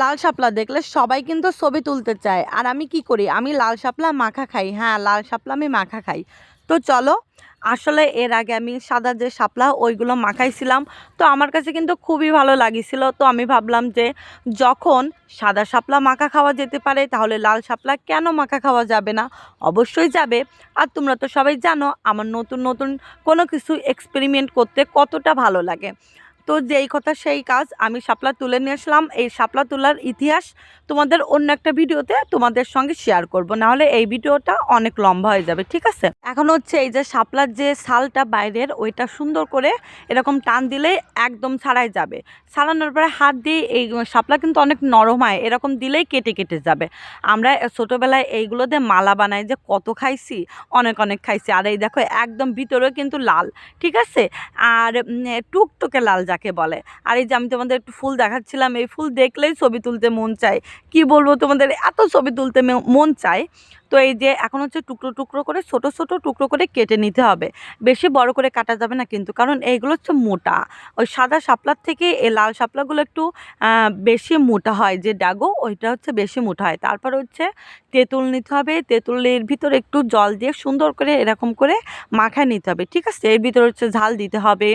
লাল শাপলা দেখলে সবাই কিন্তু ছবি তুলতে চায়। আর আমি কি করি? আমি লাল শাপলা মাখা খাই। হ্যাঁ লাল শাপলা আমি মাখা খাই। তো চলো, আসলে এর আগে আমি সাদা যে শাপলা, ওইগুলো মাখাইছিলাম। তো আমার কাছে কিন্তু খুবই ভালো লাগিছিল। তো আমি ভাবলাম যে যখন সাদা শাপলা মাখা খাওয়া যেতে পারে, তাহলে লাল শাপলা কেন মাখা খাওয়া যাবে না? অবশ্যই যাবে। আর তোমরা তো সবাই জানো, আমার নতুন নতুন কোনো কিছু এক্সপেরিমেন্ট করতে কতটা ভালো লাগে। তো যেই কথা সেই কাজ আমি শাপলা তুলে নিয়ে আসলাম। এই শাপলা তোলার ইতিহাস তোমাদের অন্য একটা ভিডিওতে তোমাদের সঙ্গে শেয়ার করব। নাহলে এই ভিডিওটা অনেক লম্বা হয়ে যাবে, ঠিক আছে? এখন হচ্ছে এই যে শাপলার যে শালটা বাইরের, ওইটা সুন্দর করে এরকম টান দিলে একদম ছাড়াই যাবে। ছাড়ানোর পরে হাত দিয়ে এই শাপলা কিন্তু অনেক নরম হয়, এরকম দিলেই কেটে কেটে যাবে। আমরা ছোটোবেলায় এইগুলো দিয়ে মালা বানাই যে কত খাইছি, অনেক অনেক খাইছি। আর এই দেখো একদম ভিতরেও কিন্তু লাল, ঠিক আছে? আর টুকটুকে লাল যাকে বলে। আর এই যে আমি তোমাদের একটু ফুল দেখাচ্ছিলাম, এই ফুল দেখলেই ছবি তুলতে মন চায়। কি বলব তোমাদের? এত ছবি তুলতে মন চায়। তো এই যে এখন হচ্ছে টুকরো টুকরো করে, ছোট ছোট টুকরো করে কেটে নিতে হবে। বেশি বড় করে কাটা যাবে না কিন্তু, কারণ এইগুলো হচ্ছে মোটা। ওই সাদা শাপলার থেকে এই লাল শাপলাগুলো একটু বেশি মোটা হয়, যে ডাগো ওইটা হচ্ছে বেশি মোটা হয়। তারপর হচ্ছে তেঁতুল নিতে হবে, তেঁতুলের ভিতরে একটু জল দিয়ে সুন্দর করে এরকম করে মাখায় নিতে হবে, ঠিক আছে? এর ভিতরে হচ্ছে ঝাল দিতে হবে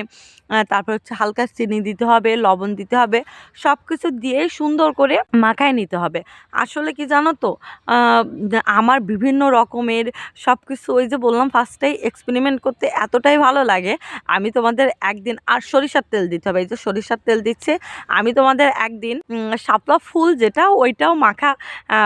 তারপর হচ্ছে হালকা চিনি দিতে হবে, লবণ দিতে হবে সব কিছু দিয়ে সুন্দর করে মাখায় নিতে হবে। আসলে কি জানো তো আমার বিভিন্ন রকমের সব কিছু ওই যে বললাম ফার্স্টেই এক্সপেরিমেন্ট করতে এতটাই ভালো লাগে, আমি তোমাদের একদিন, আর সরিষার তেল দিতে হবে, এই যে সরিষার তেল দিচ্ছে, আমি তোমাদের একদিন শাপলা ফুল যেটা, ওইটাও মাখা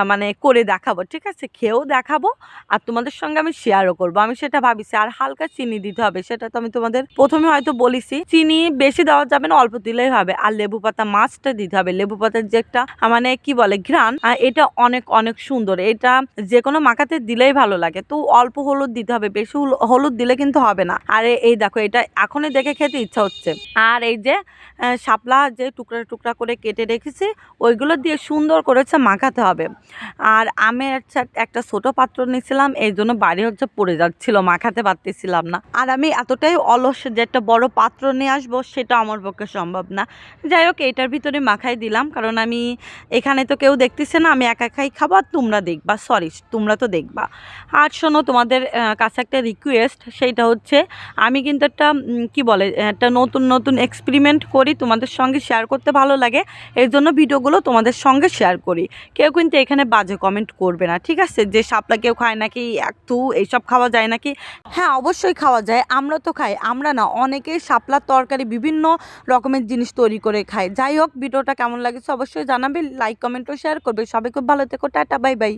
মানে করে দেখাবো, ঠিক আছে? খেয়েও দেখাবো, আর তোমাদের সঙ্গে আমি শেয়ারও করব, আমি সেটা ভাবিছি, আর হালকা চিনি দিতে হবে, সেটা তো আমি তোমাদের প্রথমে হয়তো বলিছি, চিনি বেশি দেওয়া যাবে না, অল্প দিলেই হবে, আর লেবু পাতা মাছটা দিতে হবে, লেবু পাতার যে একটা মানে কি বলে, ঘ্রাণ এটা অনেক অনেক সুন্দর, এটা যে কোনো মাখাতে দিলেই ভালো লাগে। তো অল্প হলুদ দিতে হবে, বেশি হলু- হলুদ দিলে কিন্তু হবে না। আর এই দেখো, এটা এখনই দেখে খেতে ইচ্ছা হচ্ছে। আর এই যে শাপলা যে টুকরা টুকরা করে কেটে রেখেছি, ওইগুলো দিয়ে সুন্দর করেছে মাখাতে হবে। আর আমি একটা ছোট পাত্র নিয়েছিলাম, এই জন্য বাড়ি হচ্ছে পড়ে যাচ্ছিল, মাখাতে পারতেছিলাম না। আর আমি এতটাই অলস যে একটা বড় পাত্র নিয়ে আসব, সেটা আমার পক্ষে সম্ভব না। যাই হোক, এইটার ভিতরে মাখাই দিলাম, কারণ আমি এখানে তো কেউ দেখতেছে না, আমি একা একাই খাব, আর তোমরা দেখবা সরি তোমরা তো দেখবা। আর শোনো, তোমাদের কাছে একটা রিকোয়েস্ট সেইটা হচ্ছে, আমি কিন্তু একটা কি বলে, একটা নতুন নতুন এক্সপেরিমেন্ট করি, তোমাদের সঙ্গে শেয়ার করতে ভালো লাগে এই জন্য ভিডিওগুলো তোমাদের সঙ্গে শেয়ার করি। কেউ কিন্তু এখানে বাজে কমেন্ট করবে না, ঠিক আছে? যে শাপলা কেউ খায় নাকি একটু এইসব খাওয়া যায় নাকি? হ্যাঁ অবশ্যই খাওয়া যায়, আমরা তো খাই, আমরা না, অনেকেই শাপলার তরকারি বিভিন্ন রকমের জিনিস তৈরি করে খাই। যাই হোক, ভিডিওটা কেমন লাগেছে অবশ্যই জানাবে লাইক কমেন্টও শেয়ার করবে। সবাই খুব ভালো থেকো, টাটা বাই বাই